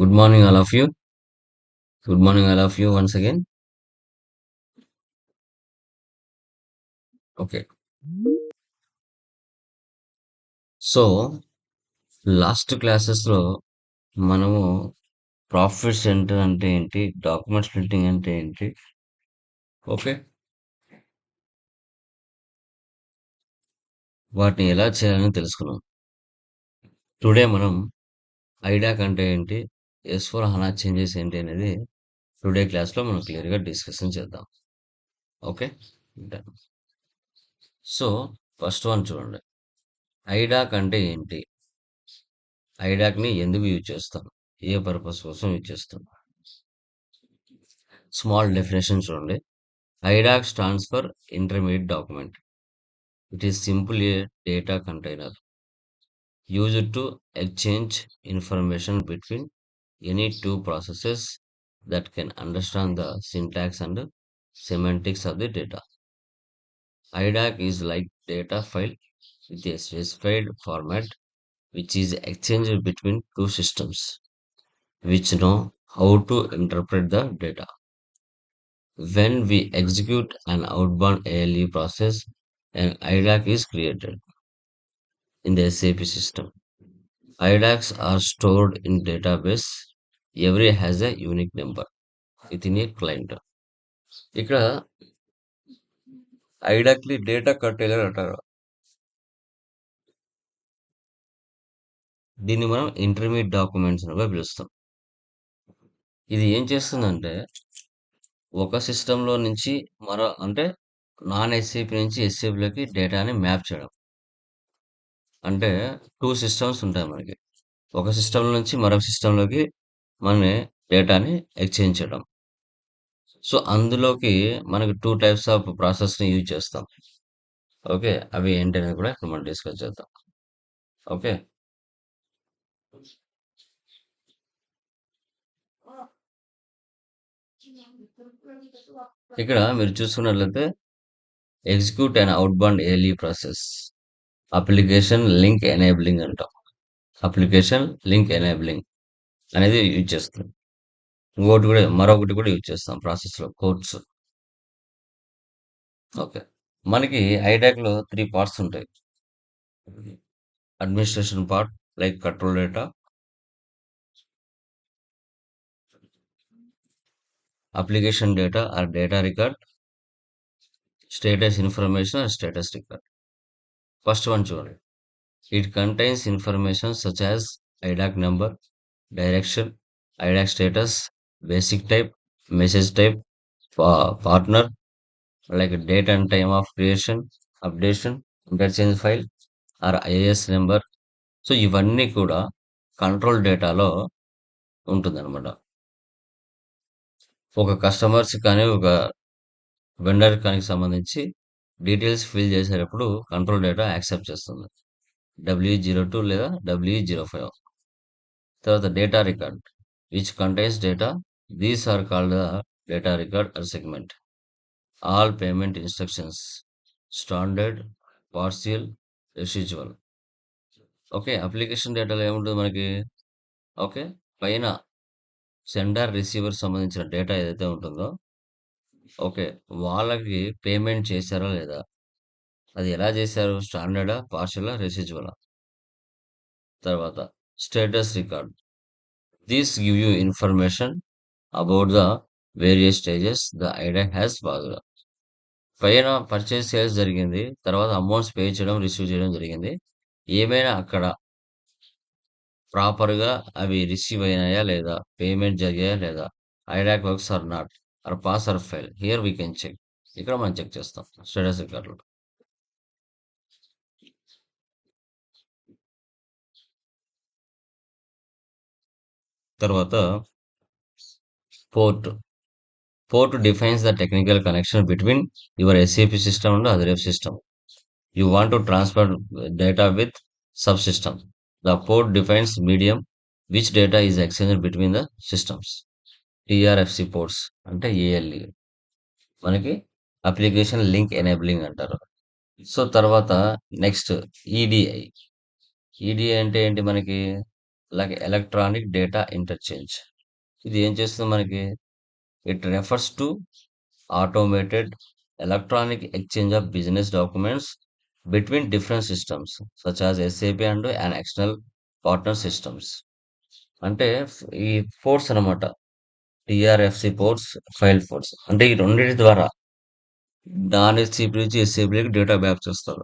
Good morning all of you good morning all of you once again okay so last క్లాసెస్లో మనము profit centre అంటే ఏంటి? Document splitting అంటే ఏంటి? Okay వాటిని ఎలా చేయాలని తెలుసుకున్నాం. టుడే మనం ఐడాక్ అంటే ఏంటి? ఎస్ ఫోర్ హనా చేంజెస్ ఏంటి అనేది టుడే క్లాస్లో మనం క్లియర్గా డిస్కషన్ చేద్దాం. ఓకే? సో ఫస్ట్ వన్ చూడండి. ఐడాక్ అంటే ఏంటి? ఐడాక్ని ఎందుకు యూజ్ చేస్తాం? ఏ పర్పస్ కోసం యూజ్ చేస్తాం? స్మాల్ డెఫినేషన్ చూడండి. IDoc stands for intermediate document. It is simple data container. Use to exchange information between between any two processes that can understand the syntax and semantics of the data. IDAC is like data file with a specified format which is exchanged between two systems which know how to interpret the data. When we execute an outbound ALE process, an IDAC is created in the SAP system. IDACs are stored in database. Every a unique number number in a client ఇక్కడ ఐడక్లీ data container అంటారు. దీన్ని మనం intermediate documents అని పిలుస్తాం. ఇది ఏం చేస్తుందంటే ఒక సిస్టంలో నుంచి మరో అంటే నాన్ ఎస్ఏపి నుంచి ఎస్ఏపిలోకి డేటాని మ్యాప్ చేయడం. అంటే టూ సిస్టమ్స్ ఉంటాయి మనకి. ఒక సిస్టమ్ నుంచి మరొక సిస్టంలోకి మన డేటాని ఎక్స్చేంజ్ చేయడం. సో అందులోకి మనకి టూ టైప్స్ ఆఫ్ ప్రాసెస్ని యూజ్ చేస్తాం. ఓకే? అవి ఏంటనేది కూడా ఇప్పుడు మనం డిస్కస్ చేద్దాం. ఓకే? ఇక్కడ మీరు చూసుకున్నట్లయితే execute and outbound ALE process. Application link enabling అంటాం. Application link enabling. అనేది యూజ్ చేస్తాం. ఇంకోటి కూడా మరొకటి కూడా యూజ్ చేస్తాం ప్రాసెస్లో కోడ్స్. ఓకే. మనకి ఐడాక్లో త్రీ పార్ట్స్ ఉంటాయి. Administration part like control data. Application data or data record. Status information or status record. First one చూడండి. It contains information such as IDoc number. Direction IDoc status basic type message type partner like date and time of creation updation interchange file or IAS number. So ఇవన్నీ కూడా control డేటాలో ఉంటుందన్నమాట. ఒక customers కానీ ఒక vendor కానీ సంబంధించి details fill చేసేటప్పుడు కంట్రోల్ డేటా యాక్సెప్ట్ చేస్తుంది. డబ్ల్యూ జీరో టూ లేదా డబ్ల్యూ జీరో ఫైవ్. తర్వాత data record which contains data these are called the data record or segment all payment instructions standard partial residual okay application డేటాలో ఏముంటుంది మనకి? Okay పైన sender receiver సంబంధించిన data ఏదైతే ఉంటుందో okay వాళ్ళకి పేమెంట్ చేశారా లేదా? అది ఎలా చేశారు? స్టాండర్డా పార్షలా రెసిజువలా తర్వాత status record these give you information about the various stages the idea has బాగా పైన పర్చేస్ సేల్స్ జరిగింది. తర్వాత అమౌంట్స్ పే చేయడం రిసీవ్ చేయడం జరిగింది. ఏమైనా అక్కడ ప్రాపర్గా అవి రిసీవ్ అయినాయా లేదా? పేమెంట్ జరిగాయా లేదా? IDoc works or not or pass or fail here we can check ఇక్కడ మనం చెక్ చేస్తాం. స్టేటస్ రికార్డులో తర్వాత port. Port defines the technical connection between your SAP system and other system. You want to transfer data with sub system. The port defines medium which data is exchange between the systems. TRFC ports అంటే ALE మనకి application link enabling అంటారు. So తర్వాత next EDI EDI అంటే ఏంటి మనకి? Like electronic data interchange. ఇది ఏం చేస్తుంది మనకి? It refers to automated electronic exchange of business documents between different systems such as SAP and and external partner systems. అంటే ఈ ఫోర్స్ అనమాట. టిఆర్ఎఫ్సి పోర్ట్స్, ఫైల్ ఫోర్స్ అంటే ఈ రెండింటి ద్వారా నాన్ ఎస్సీపీ నుంచి ఎస్సీపీకి డేటా బ్యాప్ చేస్తారు.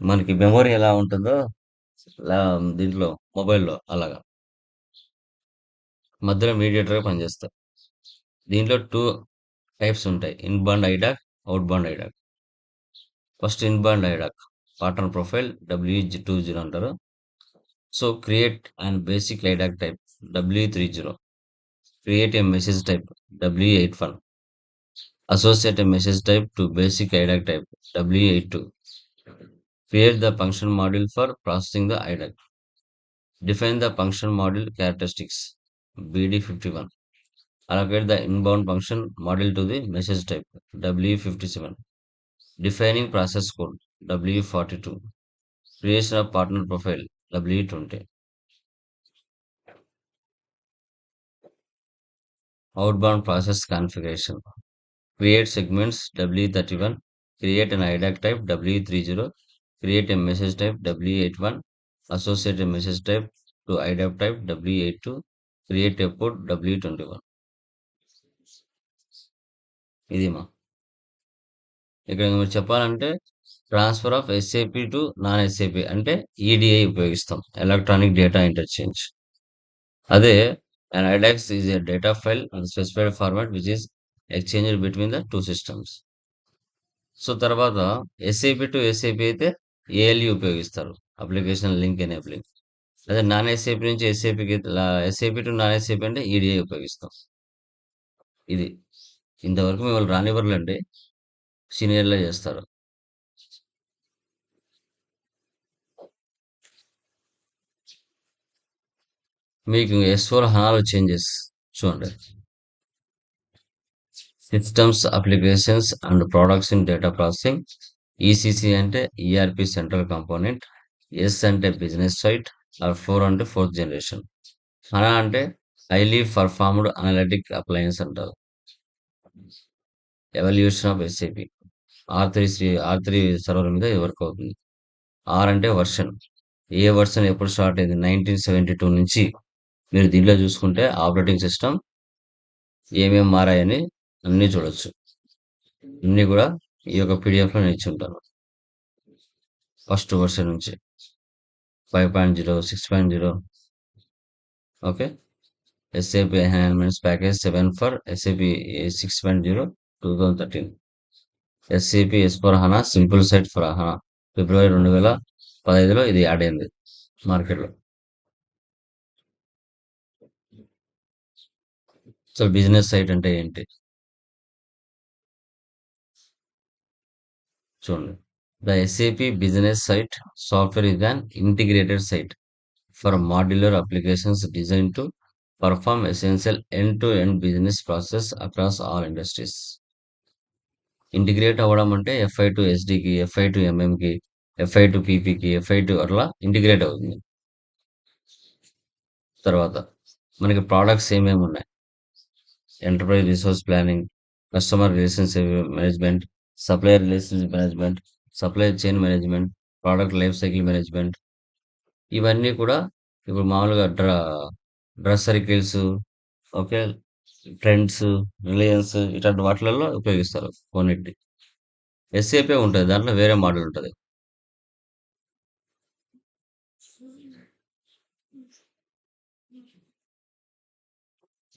మనకి మెమొరీ ఎలా ఉంటుందో లా దీంట్లో మొబైల్‌లో అలాగా. మధ్యలో మీడియేటర్‌గా పనిచేస్తాయి. దీంట్లో 2 టైప్స్ ఉంటాయి. Inbound IDoc, outbound IDoc. First inbound IDoc partner profile W twenty అంటారు. So, create and basic IDoc type W thirty. Create a message type W eighty one. Associate a message type to basic IDoc type W eighty two. Create the function model for processing the idle. Define the function model characteristics BD51. Allocate the inbound function model to the message type W57. Defining process code W42. Creation of partner profile W20. Outbound process configuration. Create segments W31. Create an IDAC type W30 create a message type w81 associate a message type to idap type w82 create a port w21 ఇదిమా ఇక్కడ మీరు చెప్పాలంటే transfer of SAP to non SAP అంటే EDI ఉపయోగిస్తాం electronic data interchange అదే an IDoc is a data file and specified format which is exchange between the two systems so తర్వాత SAP to SAP అయితే ALE ఉపయోగిస్తారు. Application link enabling అదే non SAP నుంచి ఎస్ఏపికి SAP to non SAP అంటే EDI ఉపయోగిస్తాం. ఇది. ఇంతవరకు మిమ్మల్ని రానివ్వరులేండి. సీనియర్లే చేస్తారు. మీకు ఎస్ ఫోర్ హనాలో చేంజెస్ చూడండి. Systems applications and products in data processing ECC అంటే ఈఆర్పి సెంట్రల్ కాంపోనెంట్ ఎస్ అంటే బిజినెస్ సైట్ ఆర్ ఫోర్ అంటే ఫోర్త్ జనరేషన్ అలా అంటే హైలీ పర్ఫార్మ్డ్ అనలిటిక్ అప్లయన్స్ అంటారు. Evolution of SAP R three three R three server మీద work అవుతుంది. R అంటే version ఏ వర్షన్ ఎప్పుడు స్టార్ట్ అయింది? నైన్టీన్ సెవెంటీ టూ నుంచి మీరు దీనిలో చూసుకుంటే ఆపరేటింగ్ సిస్టమ్ ఏమేమి మారాయని అన్నీ చూడొచ్చు. అన్నీ కూడా ఈ యొక్క పీడిఎఫ్లో నేను ఇచ్చి ఫస్ట్ వర్షన్ నుంచి. Five point zero six point zero. Okay. SAP enhancements package seven for SAP six point zero two thousand thirteen. SAP S for HANA simple suite for HANA ఫిబ్రవరి రెండు వేల పదహైదులో ఇది యాడ్ అయింది మార్కెట్లో. సో బిజినెస్ సైట్ అంటే ఏంటి? చూడండి. The SAP business suite software is an integrated suite for modular applications design to perform essential end to end business process across all industries integrate అవ్వడం అంటే ఎఫ్ఐ టు ఎస్డికి FI to ఎంఎంకి FI to పీపీకి FI to అట్లా integrate అవుతుంది. తర్వాత మనకి products ఏమేమి ఉన్నాయి? Enterprise resource planning customer relationship management supplier relationship management supply chain management product life cycle management ఇవన్నీ కూడా ఇప్పుడు మామూలుగా డ్ర dress circles okay Trends Reliance ఇట్లాంటి వాటిలలో ఉపయోగిస్తారు కొన్నిటి ఎస్ఏపే ఉంటుంది దాంట్లో వేరే మోడల్ ఉంటుంది.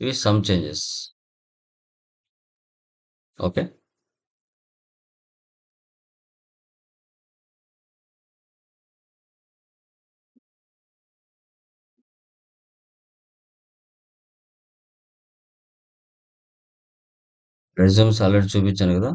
ఇవి some changes okay? Resumes already చూపించాను కదా.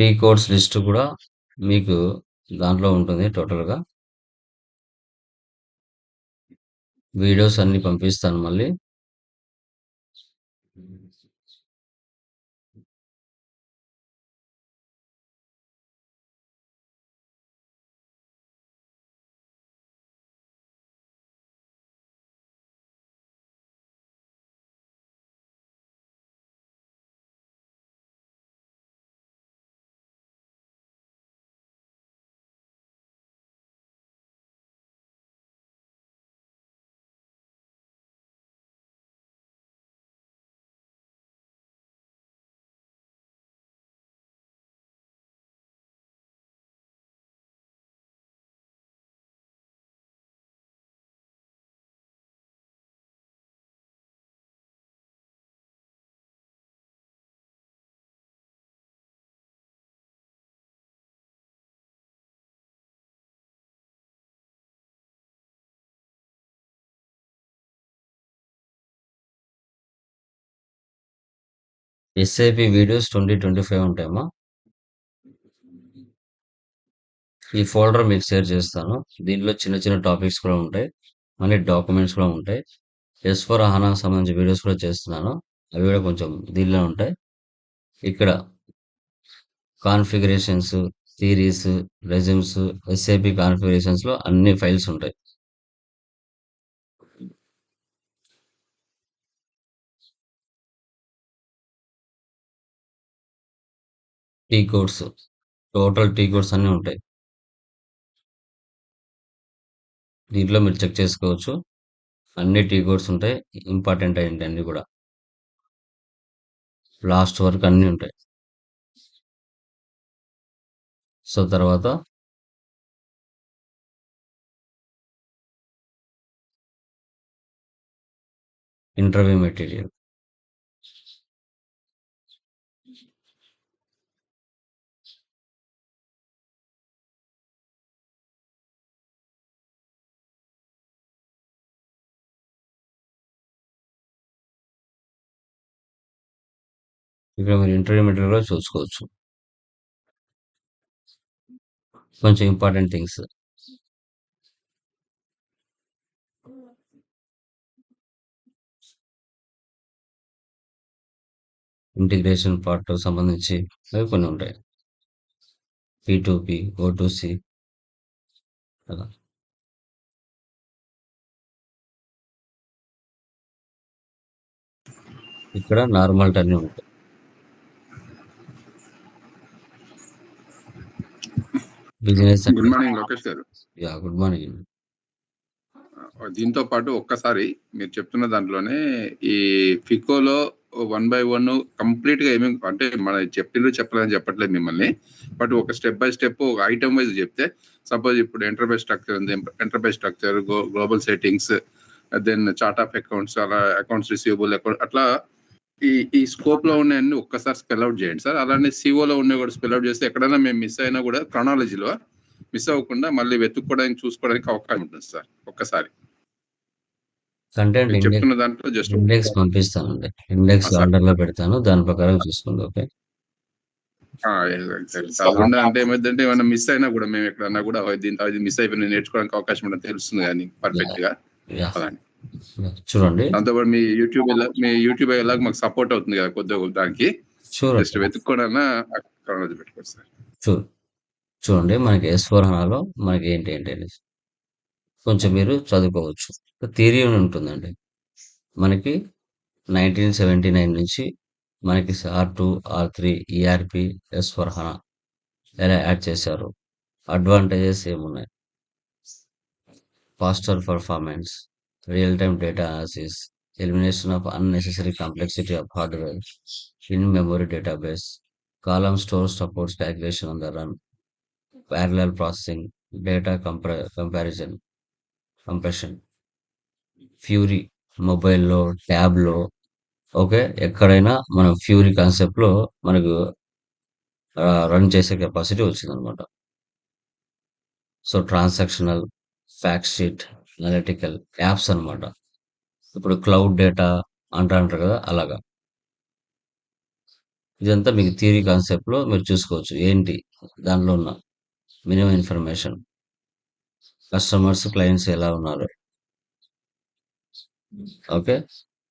టీ కోడ్స్ లిస్ట్ కూడా మీకు దాంట్లో ఉంటుంది టోటల్‌గా. వీడియోస్ అన్నీ పంపిస్తాను మళ్ళీ. ఎస్ఐపి వీడియోస్ 2025 ఉంటాయమ్మా. ఈ ఫోల్డర్ మీకు షేర్ చేస్తాను. దీంట్లో చిన్న చిన్న టాపిక్స్ కూడా ఉంటాయి. మళ్ళీ డాక్యుమెంట్స్ కూడా ఉంటాయి. ఎస్ ఫర్ హనాకి సంబంధించిన వీడియోస్ కూడా చేస్తున్నాను. అవి కూడా కొంచెం దీనిలో ఉంటాయి. ఇక్కడ కాన్ఫిగరేషన్స్, థీరీస్ రెజ్యూమ్స్, ఎస్ఐపి కాన్ఫిగరేషన్స్‌లో అన్ని ఫైల్స్ ఉంటాయి. T codes. Total T codes అన్నీ ఉంటాయి. దీంట్లో మీరు చెక్ చేసుకోవచ్చు. అన్ని టీ కోడ్స్ ఉంటాయి. ఇంపార్టెంట్ అయ్యింటి అన్నీ కూడా. లాస్ట్ వరకు అన్నీ ఉంటాయి. సో, తర్వాత ఇంటర్వ్యూ మెటీరియల్. ఇక్కడ మీరు ఇంటర్మీడియట్ కూడా చూసుకోవచ్చు. కొంచెం ఇంపార్టెంట్ థింగ్స్. ఇంటిగ్రేషన్ పార్ట్ సంబంధించి అవి కొన్ని ఉంటాయి. పీ2పీ, ఓ2సి అలా. ఇక్కడ నార్మల్ టర్న్ ఉంటాయి. బిజినెస్ గుడ్ మార్నింగ్ లోకేష్ గారు. యాహ్! గుడ్ మార్నింగ్ దీంతో పాటు ఒక్కసారి మీరు చెప్తున్న దాంట్లోనే ఈ ఫికోలో వన్ బై వన్ కంప్లీట్‌గా ఏమేం అంటే మనం చెప్పిండ్రు చెప్పలేదని చెప్పట్లేదు మిమ్మల్ని. బట్ ఒక స్టెప్ బై స్టెప్ ఒక ఐటెమ్ వైస్ చెప్తే సపోజ్ ఇప్పుడు ఎంటర్‌ప్రైజ్ స్ట్రక్చర్ ఉంది. Enterprise structure, glo global settings, then chart of accounts అలా అకౌంట్స్ రిసీవబుల్ అకౌంట్ అట్లా ఈ ఈ స్కోప్‌లో ఉన్నయన్నీ ఒక్కసారి స్పెల్ ఔట్ చేయండి సార్. అలానే సీఓలో ఉన్నవి కూడా స్పెల్ ఔట్ చేస్తే ఎక్కడైనా మేము మిస్ అయినా కూడా క్రొనాలజీలో మిస్ అవ్వకుండా మళ్ళీ వెతుక్కోవడానికి చూసుకోవడానికి అవకాశం ఉంటుంది సార్ ఒక్కసారి. కంటెంట్ చెప్తున్న దాంట్లో జస్ట్ ఇండెక్స్ పంపిస్తానండి. ఇండెక్స్ ఆ! సార్. ఆర్డర్‌లో పెడతాను. దాని ప్రకారం చూసుకోండి. ఓకే. అంటే ఏమైద్దంటే ఏమన్నా మిస్ అయినా కూడా మేము ఎక్కడన్నా కూడా అది మిస్ అయిపోయింది నేర్చుకోవడానికి అవకాశం ఉంటది తెలుస్తుంది గానీ పర్ఫెక్ట్‌గా. యాహ్! అలా అని. యాహ్! చూడండి. దాంతో పాటు మీ యూట్యూబ్ మీ యూట్యూబ్ ఎలాగో మాకు సపోర్ట్ అవుతుంది కదా! కొద్దిగా దానికి. Sure just. వెతుక్కోనన్నా పెట్టుకోండి సార్. షూర్. చూడండి మనకి ఎస్ ఫర్ హనాలో మనకి ఏంటి ఏంటి. కొంచెం మీరు చదువుకోవచ్చు. థియరీ అని ఉంటుందండి. మనకి 1979 నుంచి మనకి ఆర్2, ఆర్3, ఈఆర్‌పీ, ఎస్ ఫర్ హనా ఎలా యాడ్ చేశారు? అడ్వాంటేజెస్ ఏమున్నాయి? Faster performance, real time data analysis, elimination of unnecessary complexity of hardware, in memory database, column store supports calculation on the run, parallel processing, data compa comparison, compression. Fiori మొబైల్‌లో, ట్యాబ్‌లో okay. ఎక్కడైనా మనం fury కాన్సెప్ట్‌లో మనకు run చేసే capacity వచ్చిందనమాట. So, transactional, fact sheet, analytical apps అనమాట. ఇప్పుడు క్లౌడ్ డేటా అంటా అంటారు కదా! అలాగా. ఇదంతా మీకు థియరీ కాన్సెప్ట్‌లో మీరు చూసుకోవచ్చు. ఏంటి దానిలో ఉన్న మినిమమ్ ఇన్ఫర్మేషన్. కస్టమర్స్, క్లయింట్స్ ఎలా ఉన్నారు. ఓకే.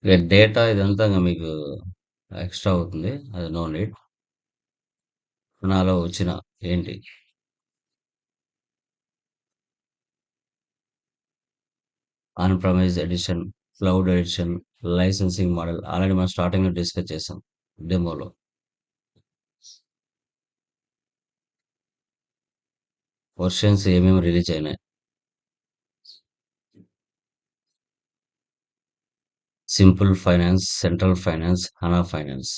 ఇక డేటా ఇదంతా మీకు ఎక్స్‌ట్రా అవుతుంది. అది నో నీడ్. నాలో వచ్చిన ఏంటి? On premise edition, cloud edition, licensing model already మనం స్టార్టింగ్‌లో డిస్కస్ చేసాం డెమోలో. వర్షన్స్ ఏమేమి రిలీజ్ అయినాయి. Simple finance, central finance, HANA finance.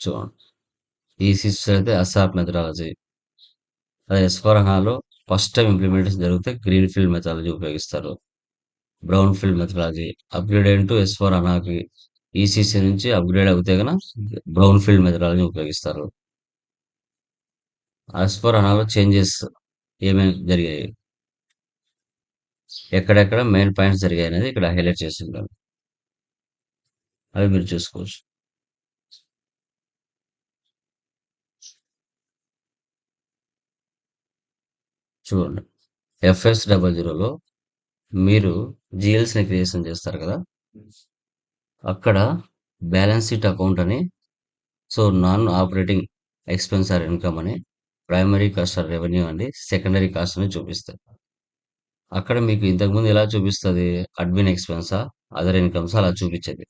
చూడండి. ఈ సిస్టర్ అయితే అసాప్ మెథడాలజీ. అదే ఎస్4 ఫస్ట్ టైం ఇంప్లిమెంటేషన్ జరిగితే గ్రీన్ ఫీల్డ్ మెథడాలజీ ఉపయోగిస్తారు. Brown field methodology upgrade into S4 అనాకి ECC నుంచి అప్‌గ్రేడ్ అవుతే కనుక బ్రౌన్ ఫీల్డ్ మెథడాలజీ ఉపయోగిస్తారు. ఎస్4 అనాలో చేంజెస్ ఏమేమి జరిగాయి? ఎక్కడెక్కడ మెయిన్ పాయింట్స్ జరిగాయి అనేది ఇక్కడ హైలైట్ చేసుండాను. అవి మీరు చూసుకోవచ్చు. చూడండి. ఎఫ్ఎస్ డబల్ జీరోలో మీరు జీఎల్స్‌ని క్రియేషన్ చేస్తారు కదా! అక్కడ బ్యాలెన్స్ షీట్ అకౌంట్ అని so, non operating expense or income అని, ప్రైమరీ కాస్ట్ ఆర్ రెవెన్యూ అండి, సెకండరీ కాస్ట్ అని చూపిస్తారు అక్కడ మీకు ఇంతకుముందు ఎలా చూపిస్తుంది అడ్మిన్ ఎక్స్‌పెన్సా? అదర్ ఇన్‌కమ్సా? అలా చూపించేది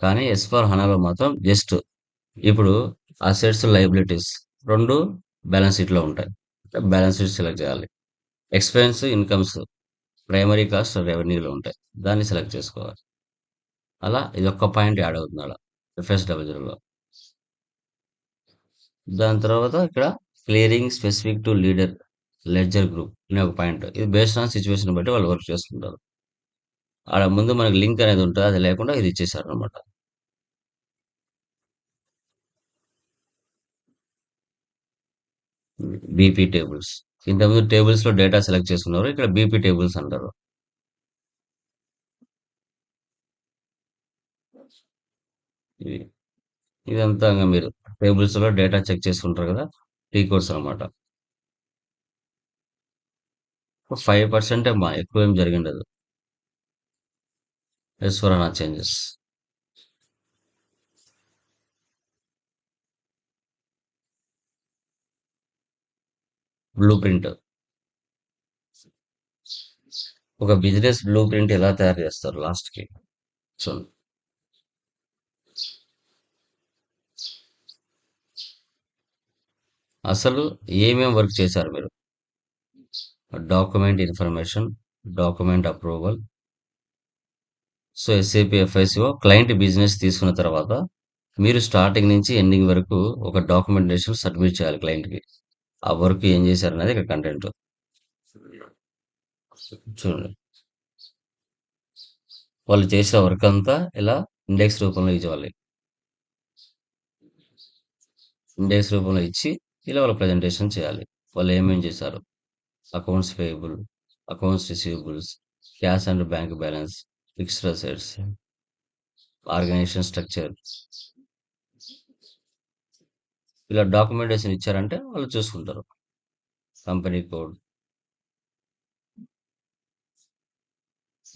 కానీ ఎస్ఫార్ హనాలో మాత్రం జస్ట్ ఇప్పుడు అసెట్స్, లైబిలిటీస్ రెండు బ్యాలెన్స్ షీట్‌లో ఉంటాయి. బ్యాలెన్స్ షీట్ సెలెక్ట్ చేయాలి. ఎక్స్‌పెన్స్, ఇన్‌కమ్స్ ప్రైమరీ కాస్ట్, రెవెన్యూలు ఉంటాయి. దాన్ని సెలెక్ట్ చేసుకోవాలి. అలా ఇది ఒక్క పాయింట్ యాడ్ అవుతుంది అలా ఎఫ్ఎస్ డబల్ జీరోలో. దాని తర్వాత ఇక్కడ clearing specific to leader ledger group అనే ఒక పాయింట్. ఇది బేస్డ్ ఆన్ సిచ్యువేషన్ బట్టి వాళ్ళు వర్క్ చేసుకుంటారు. ఆడ ముందు మనకు లింక్ అనేది ఉంటది. అది లేకుండా ఇది ఇచ్చేసారన్నమాట. BP tables. ఇంతకుముందు టేబుల్స్‌లో డేటా సెలెక్ట్ చేసుకున్నారు. ఇక్కడ బీపీ టేబుల్స్ అంటారు. ఇదంతా ఇంకా మీరు టేబుల్స్‌లో డేటా చెక్ చేసుకుంటారు కదా! టీ కోర్స్ అన్నమాట. 5% అమ్మా ఎక్కువేం జరిగిండదు. S4 HANA changes. Blue print. ఒక బిజినెస్ బ్లూ ప్రింట్ ఎలా తయారు చేస్తారు లాస్ట్‌కి? చూడండి. అసలు ఏమేమి వర్క్ చేశారు మీరు? Document information, document approval. So, SAP FICO client business తీసుకున్న తర్వాత మీరు స్టార్టింగ్ నుంచి ఎండింగ్ వరకు ఒక డాక్యుమెంటేషన్ సబ్మిట్ చేయాలి క్లయింట్‌కి. ఆ వర్క్ ఏం చేశారనేది ఇక్కడ కంటెంట్. చూడండి. వాళ్ళు చేసిన వర్క్ అంతా ఇలా ఇండెక్స్ రూపంలో ఇచ్చేవాలి. ఇండెక్స్ రూపంలో ఇచ్చి ఇలా వాళ్ళ ప్రెజెంటేషన్ చేయాలి. వాళ్ళు ఏమేం చేశారు? Accounts payable, accounts receivables, cash and bank balance, fixed assets, organization structure. ఇలా డాక్యుమెంటేషన్ ఇచ్చారంటే వాళ్ళు చూసుకుంటారు. Company code.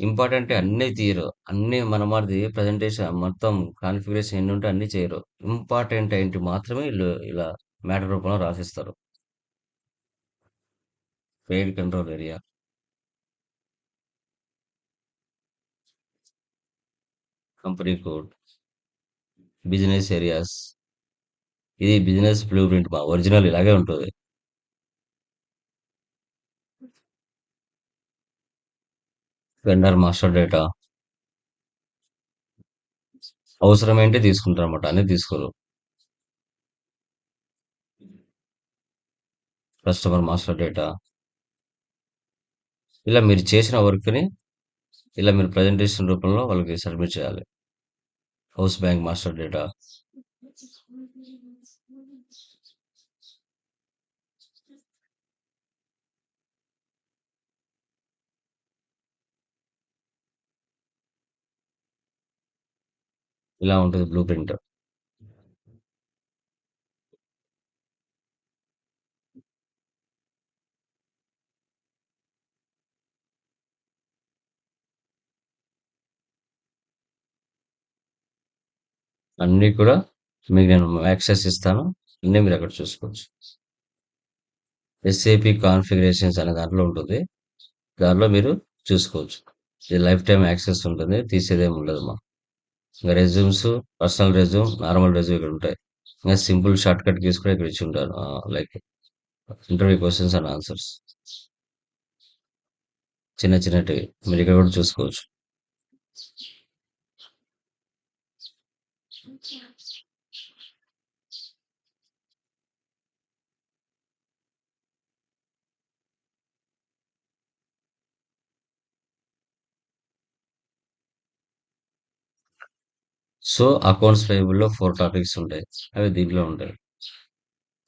ఇంపార్టెంట్ అన్నీ తీయరు. అన్నీ మాది ప్రెసెంటేషన్ మొత్తం కాన్ఫిగరేషన్ ఎన్ని ఉంటే అన్నీ చేయరు. ఇంపార్టెంట్ ఏంటి మాత్రమే వీళ్ళు ఇలా మ్యాటర్ రూపంలో రాసిస్తారు. Paid control area. Company code. Business areas. ఇది బిజినెస్ బ్లూ ప్రింట్ మా ఒరిజినల్ ఇలాగే ఉంటుంది వెండర్ మాస్టర్ డేటా. అవసరమేంటి తీసుకుంటారు అనమాట అన్ని తీసుకోరు. Customer master data. ఇలా మీరు చేసిన వర్క్‌ని ఇలా మీరు ప్రజెంటేషన్ రూపంలో వాళ్ళకి సబ్మిట్ చేయాలి. House bank master data. ఇలా ఉంటుంది బ్లూ ప్రింట్. అన్నీ కూడా మీకు నేను యాక్సెస్ ఇస్తాను. అన్నీ మీరు అక్కడ చూసుకోవచ్చు. ఎస్ఏపి కాన్ఫిగరేషన్స్ అనే దాంట్లో ఉంటుంది. దాంట్లో మీరు చూసుకోవచ్చు. ఇది లైఫ్ టైం యాక్సెస్ ఉంటుంది. తీసేదేమి మాకు resumes, personal resume, normal resume ఇక్కడ ఉంటాయి. ఇంకా సింపుల్ షార్ట్ కట్ కీస్ కూడా ఇక్కడ ఇచ్చి ఉంటారు. Like interview questions and answers. చిన్న చిన్నటివి మీరు ఇక్కడ కూడా చూసుకోవచ్చు. సో, అకౌంట్స్ పేయబుల్‌లో ఫోర్ టాపిక్స్ ఉంటాయి. అవి దీంట్లో ఉంటాయి.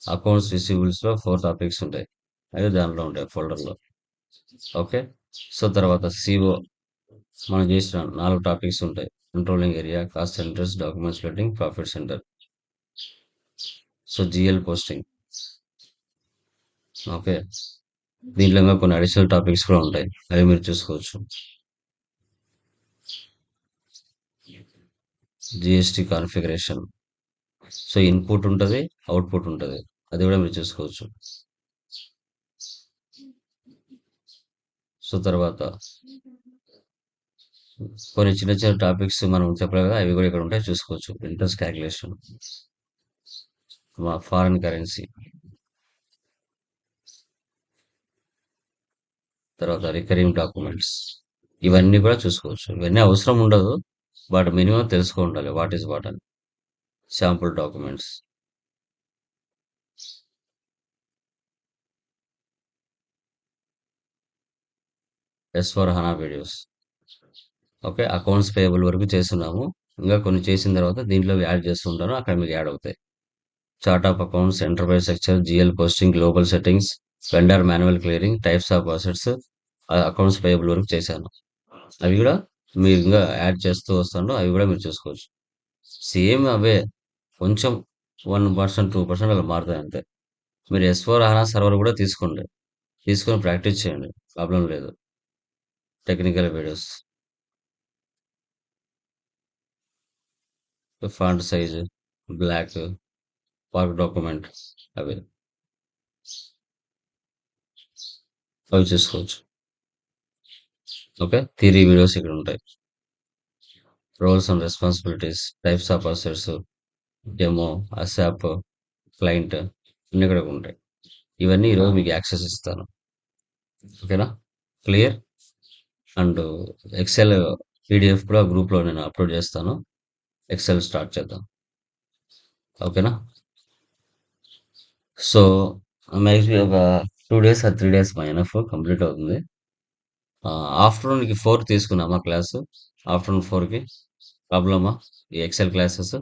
అకౌంట్స్ రిసీవబుల్స్‌లో ఫోర్ టాపిక్స్ ఉంటాయి. అవి దాంట్లో ఉంటాయి ఫోల్డర్‌లో. ఓకే. సో, తర్వాత సిఓ మనం చేసిన నాలుగు టాపిక్స్ ఉంటాయి. Controlling area, cost centers, documents splitting, profit center. So, GL posting. Okay. దీంట్లో కొన్ని అడిషనల్ టాపిక్స్ కూడా ఉంటాయి. అవి మీరు చూసుకోవచ్చు. GST configuration. సో, ఇన్‌పుట్ ఉంటుంది అవుట్‌పుట్ ఉంటుంది అది కూడా మీరు చూసుకోవచ్చు. సో, తర్వాత కొన్ని చిన్న చిన్న టాపిక్స్ మనం చెప్పలేదు కదా! అవి కూడా ఇక్కడ ఉంటాయి చూసుకోవచ్చు. ఇంట్రెస్ట్ క్యాలిక్యులేషన్ మా ఫారిన్ కరెన్సీ. తర్వాత రికరింగ్ డాక్యుమెంట్స్. ఇవన్నీ కూడా చూసుకోవచ్చు. ఇవన్నీ అవసరం ఉండదు. బట్ మినిమం తెలుసుకో ఉండాలి వాట్ ఈస్ వాట్ అని. Sample documents. S four HANA videos. Okay. Accounts payable వరకు చేస్తున్నాము ఇంకా కొన్ని చేసిన తర్వాత దీంట్లో యాడ్ చేస్తుంటాను. అక్కడ మీకు యాడ్ అవుతాయి. Chart of accounts, enterprise structure, GL posting, global settings, vendor manual clearing, types of assets, accounts payable వరకు చేశాను. అవి కూడా మీరు ఇంకా యాడ్ చేస్తూ వస్తాను. అవి కూడా మీరు చూసుకోవచ్చు. సేమ్ అవే. కొంచెం 1%, 2% అలా మారుతాయి అంతే. మీరు ఎస్/4 హనా సర్వర్ కూడా తీసుకోండి. తీసుకొని ప్రాక్టీస్ చేయండి. ప్రాబ్లం లేదు. Technical videos. Font size, block, park document అవి. అవి చూసుకోవచ్చు. ఓకే. థియరీ వీడియోస్ ఇక్కడ ఉంటాయి. Roles and responsibilities, types of assets, demo, ASAP, client అన్నీ కూడా ఉంటాయి. ఇవన్నీ ఈరోజు మీకు యాక్సెస్ ఇస్తాను. ఓకేనా? క్లియర్? అండ్ ఎక్సెల్ పీడిఎఫ్ కూడా గ్రూప్‌లో నేను అప్‌లోడ్ చేస్తాను. ఎక్సెల్ స్టార్ట్ చేద్దాం. ఓకేనా? సో, మ్యాక్సిమం ఒక two days or three days మా ఎన్ఎఫ్ కంప్లీట్ అవుతుంది. ఆఫ్టర్‌నూన్‌కి ఫోర్ తీసుకున్నామా క్లాసు? ఆఫ్టర్‌నూన్ ఫోర్కి ప్రాబ్లమా? ఈ ఎక్సెల్ క్లాసెస్?